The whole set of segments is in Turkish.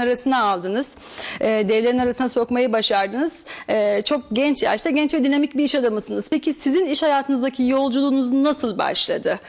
arasına aldınız. E, devlerin arasına sokmayı başardınız. E, çok genç yaşta genç ve dinamik bir iş adamısınız. Peki sizin iş hayatınızdaki yolculuğunuz nasıl başladı?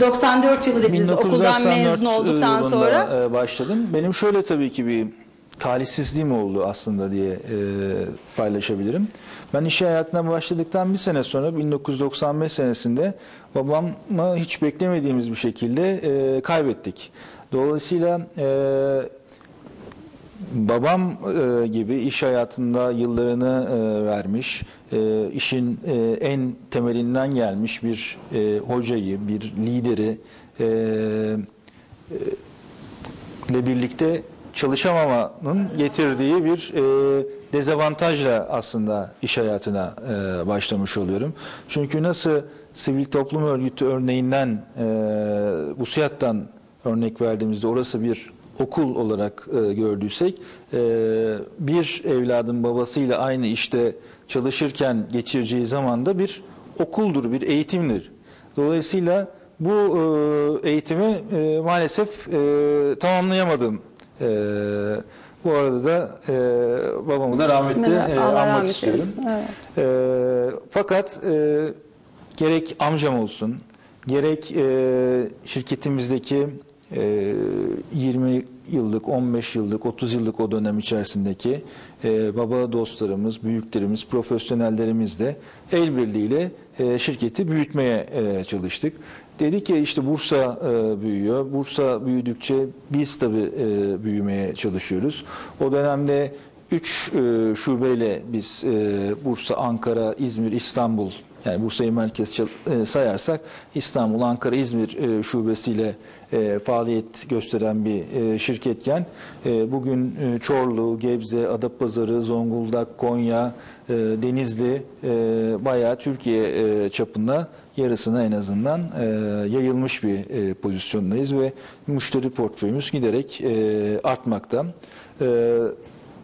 94 yılı dediniz okuldan 1994 mezun olduktan yılında, sonra. e, başladım. Benim şöyle tabii ki bir talihsizliğim oldu aslında diye e, paylaşabilirim. Ben iş hayatına başladıktan bir sene sonra 1995 senesinde babamı hiç beklemediğimiz bir şekilde e, kaybettik. Dolayısıyla e, babam e, gibi iş hayatında yıllarını e, vermiş, e, işin e, en temelinden gelmiş bir e, hocayı, bir lideri e, e, ile birlikte çalışamamanın getirdiği bir e, dezavantajla aslında iş hayatına e, başlamış oluyorum. Çünkü nasıl sivil toplum örgütü örneğinden, e, VUSİAD'dan örnek verdiğimizde orası bir okul olarak e, gördüysek e, bir evladın babasıyla aynı işte çalışırken geçireceği zaman da bir okuldur, bir eğitimdir. Dolayısıyla bu e, eğitimi e, maalesef e, tamamlayamadım. E, bu arada da e, babamı da rahmetli e, anmak istiyorum. evet. E, fakat e, gerek amcam olsun, gerek e, şirketimizdeki 20 yıllık, 15 yıllık, 30 yıllık o dönem içerisindeki e, baba dostlarımız, büyüklerimiz, profesyonellerimizle el birliğiyle e, şirketi büyütmeye e, çalıştık. Dedik ki işte Bursa büyüyor. Bursa büyüdükçe biz tabii büyümeye çalışıyoruz. O dönemde 3 e, şubeyle biz Bursa, Ankara, İzmir, İstanbul yani Bursa'yı merkez e, sayarsak İstanbul, Ankara, İzmir e, şubesiyle e, faaliyet gösteren bir şirketken bugün Çorlu, Gebze, Adapazarı, Zonguldak, Konya, Denizli bayağı Türkiye çapında yarısına en azından yayılmış bir pozisyondayız ve müşteri portföyümüz giderek artmakta.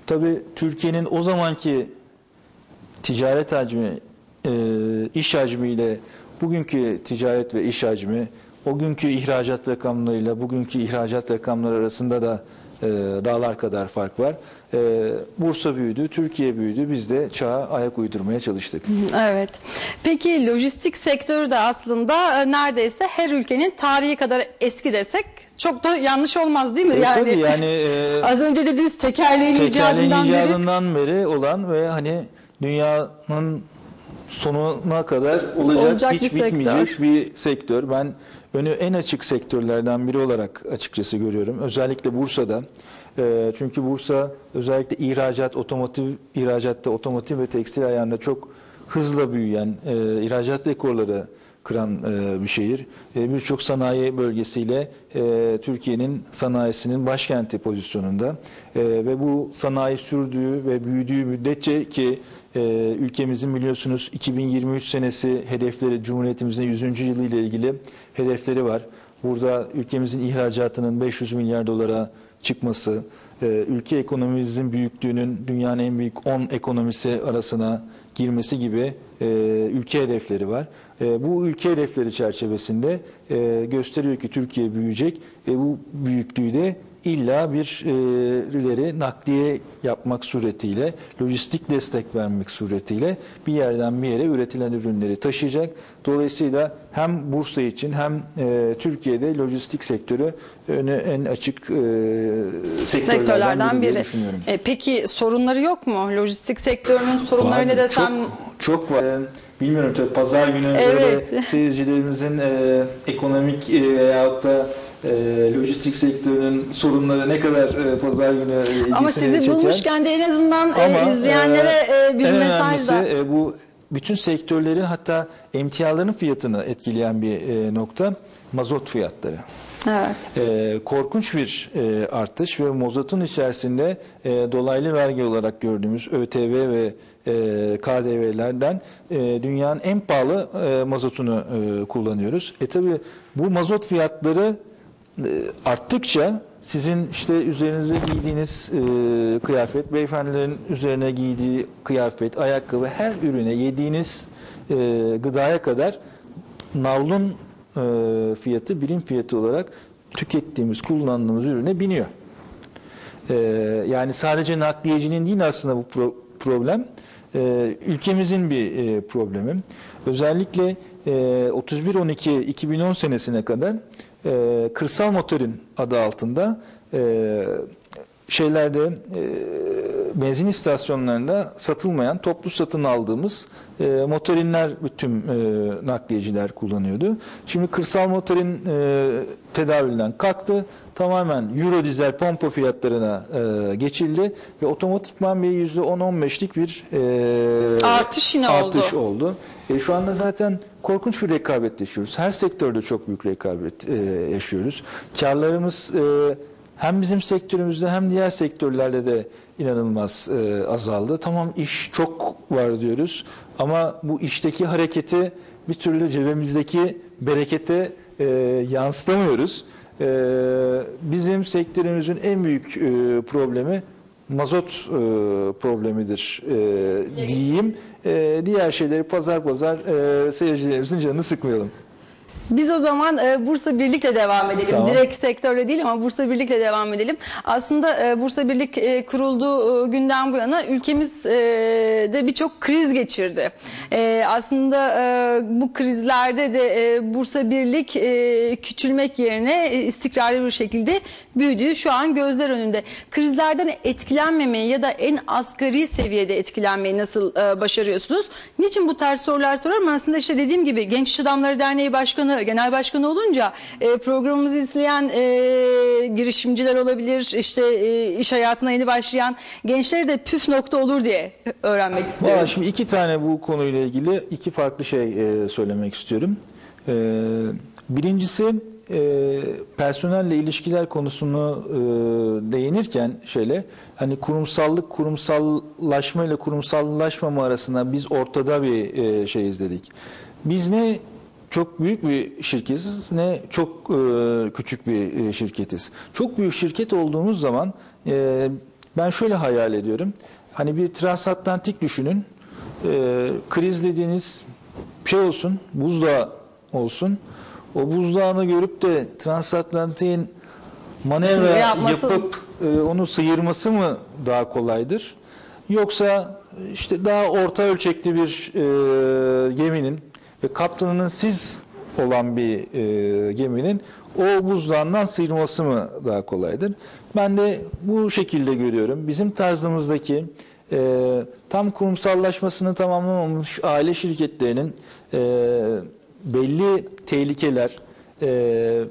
Tabii Türkiye'nin o zamanki ticaret hacmi, iş hacmiyle bugünkü ticaret ve iş hacmi, o günkü ihracat rakamlarıyla bugünkü ihracat rakamları arasında da e, dağlar kadar fark var. E, Bursa büyüdü, Türkiye büyüdü. Biz de çağa ayak uydurmaya çalıştık. Evet. Peki lojistik sektörü de aslında e, neredeyse her ülkenin tarihi kadar eski desek çok da yanlış olmaz değil mi? E, tabii yani e, az önce dediğiniz tekerleğin tekerleğin icadından beri icadından beri olan ve hani dünyanın sonuna kadar olacak, Olacak hiç bir bitmeyecek sektör. bir sektör. Ben önü en açık sektörlerden biri olarak açıkçası görüyorum. Özellikle Bursa'da. E, çünkü Bursa özellikle ihracat, otomotiv ihracatta, otomotiv ve tekstil ayağında çok hızla büyüyen, e, ihracat rekorları kıran e, bir şehir. E, Birçok sanayi bölgesiyle e, Türkiye'nin sanayisinin başkenti pozisyonunda E, ve bu sanayi sürdüğü ve büyüdüğü müddetçe ki e, ülkemizin biliyorsunuz 2023 senesi hedefleri Cumhuriyetimizin 100. yılı ile ilgili hedefleri var. Burada ülkemizin ihracatının 500 milyar dolara çıkması, ülke ekonomimizin büyüklüğünün dünyanın en büyük 10 ekonomisi arasına girmesi gibi e, ülke hedefleri var. E, bu ülke hedefleri çerçevesinde e, gösteriyor ki Türkiye büyüyecek ve bu büyüklüğü de illa bir e, ileri nakliye yapmak suretiyle, lojistik destek vermek suretiyle bir yerden bir yere üretilen ürünleri taşıyacak. Dolayısıyla hem Bursa için hem e, Türkiye'de lojistik sektörü öne en açık e, sektörlerden, sektörlerden biri, biri. düşünüyorum. E, peki sorunları yok mu? Lojistik sektörünün sorunları ne desem Çok, çok var. Ee, Bilmiyorum tabii pazar günü Evet. böyle seyircilerimizin e, ekonomik e, veyahut da e, lojistik sektörünün sorunları ne kadar e, pazar günü e, ilgisini ama sizi çeker. bulmuşken de en azından e, Ama, izleyenlere e, e, bir en mesaj önemlisi da. e, bu bütün sektörlerin hatta emtiaların fiyatını etkileyen bir e, nokta mazot fiyatları. Evet. E, korkunç bir e, artış ve mazotun içerisinde e, dolaylı vergi olarak gördüğümüz ÖTV ve e, KDV'lerden e, dünyanın en pahalı e, mazotunu e, kullanıyoruz. E tabi bu mazot fiyatları e, arttıkça sizin işte üzerinize giydiğiniz e, kıyafet, beyefendilerin üzerine giydiği kıyafet, ayakkabı, her ürüne yediğiniz e, gıdaya kadar navlun e, fiyatı birim fiyatı olarak tükettiğimiz, kullandığımız ürüne biniyor. E, yani sadece nakliyecinin değil aslında bu pro- problem. E, ülkemizin bir e, problemi. Özellikle e, 31-12-2010 senesine kadar e, kırsal motorin adı altında e, şeylerde e, benzin istasyonlarında satılmayan toplu satın aldığımız e, motorinler bütün e, nakliyeciler kullanıyordu. Şimdi kırsal motorin e, tedavülden kalktı. Tamamen Euro dizel pompa fiyatlarına e, geçildi ve otomatikman bir %10-15'lik bir e, Artış yine artış oldu. oldu. E, şu anda zaten korkunç bir rekabet yaşıyoruz. Her sektörde çok büyük rekabet e, yaşıyoruz. Karlarımız e, hem bizim sektörümüzde hem diğer sektörlerde de inanılmaz e, azaldı. Tamam iş çok var diyoruz ama bu işteki hareketi bir türlü cebimizdeki berekete e, yansıtamıyoruz. E, bizim sektörümüzün en büyük e, problemi mazot e, problemidir e, diyeyim. E, diğer şeyleri pazar pazar e, seyircilerimizin canını sıkmayalım. Biz o zaman e, Bursa Birlik'le devam edelim. Tamam. Direkt sektörle değil ama Bursa Birlik'le devam edelim. Aslında e, Bursa Birlik e, kurulduğu e, günden bu yana ülkemiz e, de birçok kriz geçirdi. E, aslında e, bu krizlerde de e, Bursa Birlik e, küçülmek yerine e, istikrarlı bir şekilde büyüdüğü şu an gözler önünde. Krizlerden etkilenmemeyi ya da en asgari seviyede etkilenmeyi nasıl e, başarıyorsunuz? Niçin bu tarz sorular sorarım? Aslında işte dediğim gibi Genç İş Adamları Derneği Başkanı, Genel Başkanı olunca e, programımızı izleyen e, girişimciler olabilir, işte e, iş hayatına yeni başlayan gençlere de püf nokta olur diye öğrenmek istiyorum. Valla şimdi iki tane bu konuyla ilgili iki farklı şey e, söylemek istiyorum. E, birincisi e, personelle ilişkiler konusunu e, değinirken şöyle hani kurumsallık kurumsallaşma ile kurumsallaşmama arasında biz ortada bir e, şey izledik. Biz ne çok büyük bir şirketiz ne çok e, küçük bir e, şirketiz. Çok büyük şirket olduğumuz zaman e, ben şöyle hayal ediyorum. Hani bir transatlantik düşünün. E, kriz dediğiniz şey olsun, buzdağı olsun. O buzdağını görüp de transatlantiğin manevra Yapması- yapıp e, onu sıyırması mı daha kolaydır? Yoksa işte daha orta ölçekli bir e, geminin ve kaptanının siz olan bir e, geminin o buzdağından sıyırması mı daha kolaydır? Ben de bu şekilde görüyorum. Bizim tarzımızdaki e, tam kurumsallaşmasını tamamlamamış aile şirketlerinin e, belli tehlikeler e,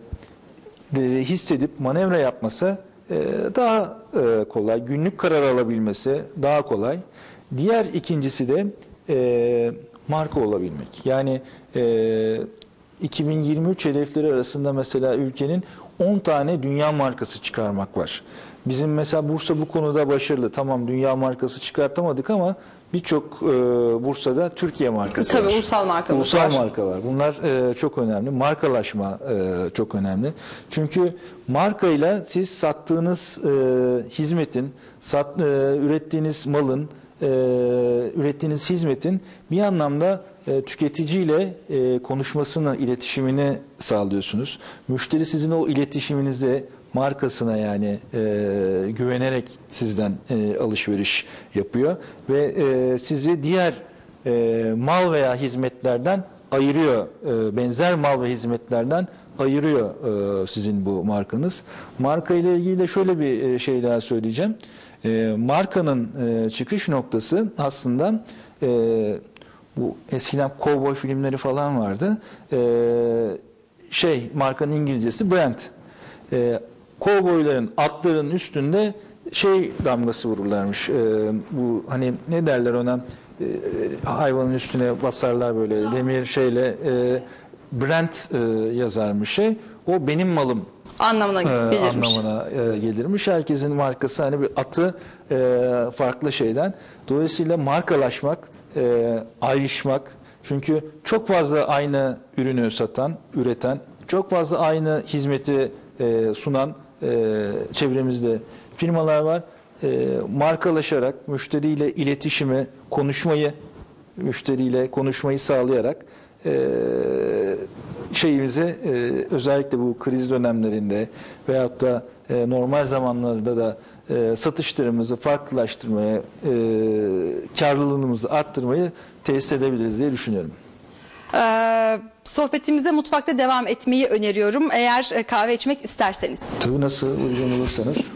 e, hissedip manevra yapması e, daha e, kolay. Günlük karar alabilmesi daha kolay. Diğer ikincisi de e, marka olabilmek. Yani e, 2023 hedefleri arasında mesela ülkenin 10 tane dünya markası çıkarmak var. Bizim mesela Bursa bu konuda başarılı. Tamam dünya markası çıkartamadık ama birçok e, Bursa'da Türkiye markası Tabii, var. ulusal markamız Ulusal var. marka var. Bunlar e, çok önemli. Markalaşma e, çok önemli. Çünkü markayla siz sattığınız e, hizmetin, sat, e, ürettiğiniz malın, e, ürettiğiniz hizmetin bir anlamda e, tüketiciyle e, konuşmasını, iletişimini sağlıyorsunuz. Müşteri sizin o iletişiminize, markasına yani e, güvenerek sizden e, alışveriş yapıyor ve e, sizi diğer e, mal veya hizmetlerden ayırıyor. E, benzer mal ve hizmetlerden ayırıyor e, sizin bu markanız. Marka ile ilgili de şöyle bir e, şey daha söyleyeceğim. E, markanın e, çıkış noktası aslında e, bu eskiden kovboy filmleri falan vardı. E, şey markanın İngilizcesi brand. E, kovboyların atların üstünde şey damgası vururlarmış. E, bu hani ne derler ona e, hayvanın üstüne basarlar böyle demir şeyle e, brand e, yazarmış şey. O benim malım Anlamına gelirmiş. anlamına e, gelirmiş. Herkesin markası hani bir atı e, farklı şeyden. Dolayısıyla markalaşmak, e, ayrışmak. Çünkü çok fazla aynı ürünü satan, üreten, çok fazla aynı hizmeti sunan çevremizde firmalar var. Markalaşarak müşteriyle iletişimi, konuşmayı, müşteriyle konuşmayı sağlayarak şeyimizi e, özellikle bu kriz dönemlerinde veyahut da e, normal zamanlarda da e, satışlarımızı farklılaştırmaya, e, karlılığımızı arttırmayı tesis edebiliriz diye düşünüyorum. Ee, sohbetimize mutfakta devam etmeyi öneriyorum eğer e, kahve içmek isterseniz. Tabii nasıl uygun olursanız.